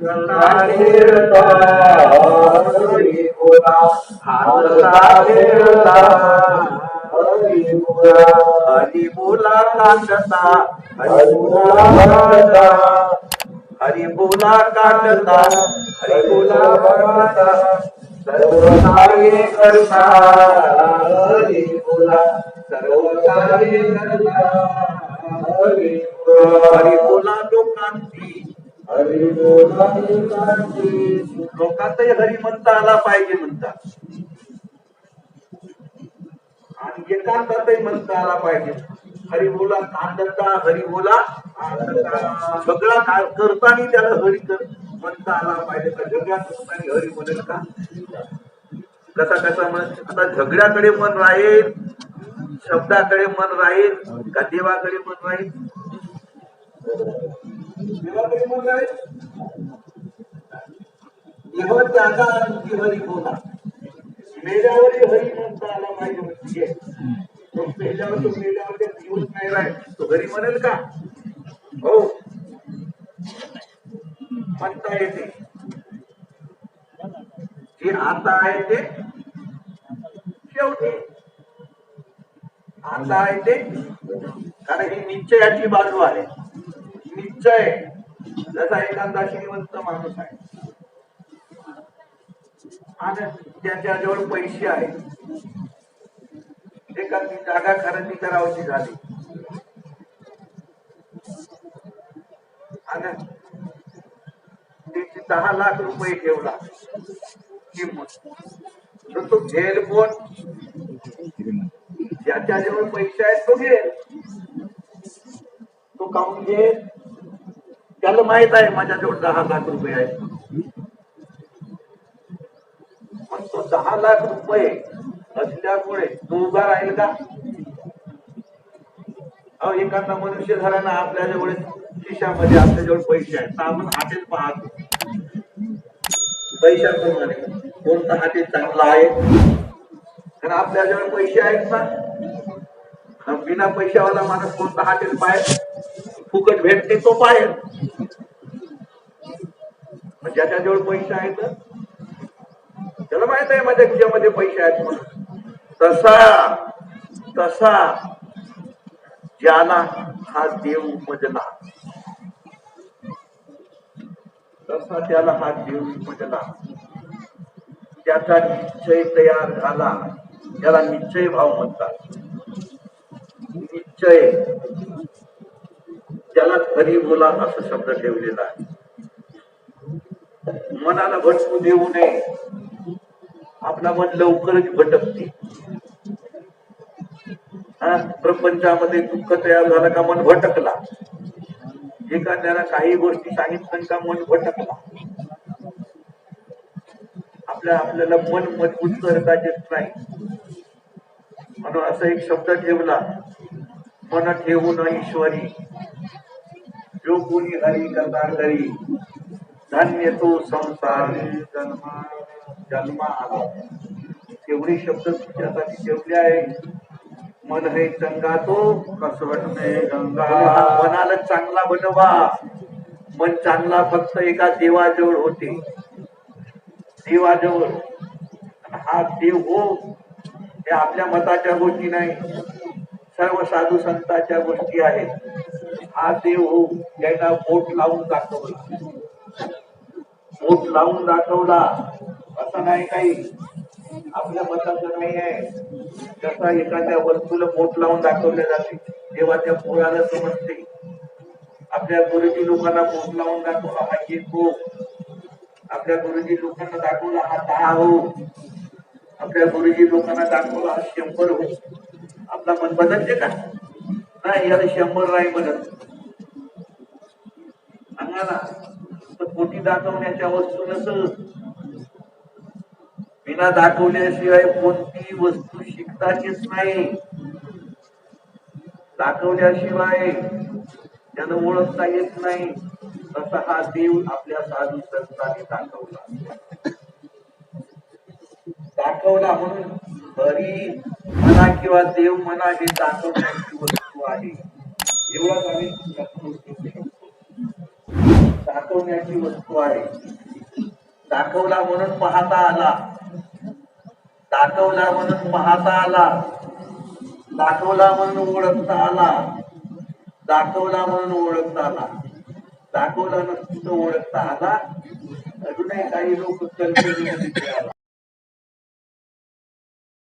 खेळता हरी बोला हसता खेळता हरी बोला हरी बोला हरी बोला कांदता हरी बोला कांदता सर्व कार्य करता हरी बोला सर्व कार्य करता हरी बोला हरी हरी बोला लोकांची लोकांतही हरी म्हणता आला पाहिजे म्हणतात आणि एकांतातही म्हणता आला पाहिजे. हरी बोला कांदता हरी बोला सगळा करताना त्याला हरी कर म्हणता आला पाहिजे. का झगडा करताना हरी म्हणेल का? कसा कसा म्हण आता झगड्याकडे मन राहील शब्दाकडे मन राहील का देवाकडे मन देवाकडे मन राहील? देव त्यागा हरी हरी म्हणता आला पाहिजे म्हणजे मेल्यावर तो मेल्यावर दिवस नाही राहील तो घरी म्हणेल का हो म्हणता येते जे आता आहे ते शेवटी आता आहे ते कारण ही निश्चयाची बाजू आहे. निश्चय जसा एखादा श्रीमंत माणूस आहे. आणि ज्याच्याजवळ पैसे आहेत. एखादी जागा खरेदी करावशी झाली. आणि त्याची दहा लाख रुपये ठेवला. किंमत तर तो घेल कोण? ज्याच्याजवळ पैसे आहेत तो घेल तो काउन घेल त्याला माहीत आहे माझ्याजवळ दहा लाख रुपये आहेत. पण तो दहा लाख रुपये असल्यामुळे तो उभा राहील का? अहो एखादा मनुष्य झाला ना आपल्याजवळ खिशामध्ये आपल्याजवळ पैसे आहेत तर आपण हाटेल पाहतो. पैशाप्रमाणे कोणता हाटेल चांगला आहे? कारण आपल्याजवळ पैसे आहेत ना? बिना पैशावाला माणूस कोणता हाटेल पाहिजे फुकट भेटते तो पाहेल. ज्याच्याजवळ पैसे आहेत त्याला माहीत आहे माझ्या खिशामध्ये पैसे आहेत म्हणून. तसा तसा ज्याला हा देव उपजला तसा त्याला हा देव उपजला. त्याचा निश्चय तयार झाला त्याला निश्चय भाव म्हणतात. निश्चय. त्याला खरी बोला असं शब्द ठेवलेला आहे. मनाला भटकू देऊ नये. आपला मन लवकरच भटकते. हा प्रपंचामध्ये दुःख तयार झालं का मन भटकला. एखाद्याला काही गोष्टी सांगितलं का मन भटकला. आपल्या आपल्याला मन मजबूत करता येत नाही. म्हणून असा एक शब्द ठेवला मन ठेवून ईश्वरी. जो कोणी हरी करता घरी धन्य तो संसार जन्मा जन्मा आला. एवढे शब्द तुझ्यासाठी ठेवले आहे. मन हे चंगा तो कसवट में गंगा. मनाला चांगला बनवा. मन चांगला फक्त एका देवाजवळ होते. देवाजवळ. हा देव हो हे आपल्या मताच्या गोष्टी नाही. सर्व साधू संतांच्या गोष्टी आहेत. हा देव हो याला बोट लावून दाखवला बोट लावून दाखवला. असं नाही काही. आपल्या मताचं नाही आहे. जसा एखाद्या वस्तूला बोट लावून दाखवल्या जाते तेव्हा त्या पोराला समजते. आपल्या गुरुजी लोकांना बोट लावून दाखवला हा एक हो. आपल्या गुरुजी लोकांना दाखवला हा दहा हो. आपल्या गुरुजी लोकांना दाखवला हा शंभर हो. आपला मन बदलते का? नाही याला शंभर नाही म्हणत सांगा ना. तर पोटी दाखवण्याच्या वस्तू नसत. विना दाखवल्याशिवाय कोणती वस्तू शिकताचीच येत नाही. दाखवल्याशिवाय त्यानं ओळखता येत नाही. तसा हा देव आपल्या साधू संतांनी दाखवला. दाखवला म्हणून हरी म्हणा किंवा देव म्हणा हे दाखवण्याची वस्तू आहे. एवढाच आम्ही दाखवू शकतो. दाखवण्याची वस्तू आहे. दाखवला म्हणून पाहता आला. दाखवला म्हणून पाहता आला. दाखवला म्हणून ओळखता आला. दाखवला म्हणून ओळखता आला. दाखवला नसतो ओळखता आला. अजूनही काही लोक कल्पनेमध्ये आला.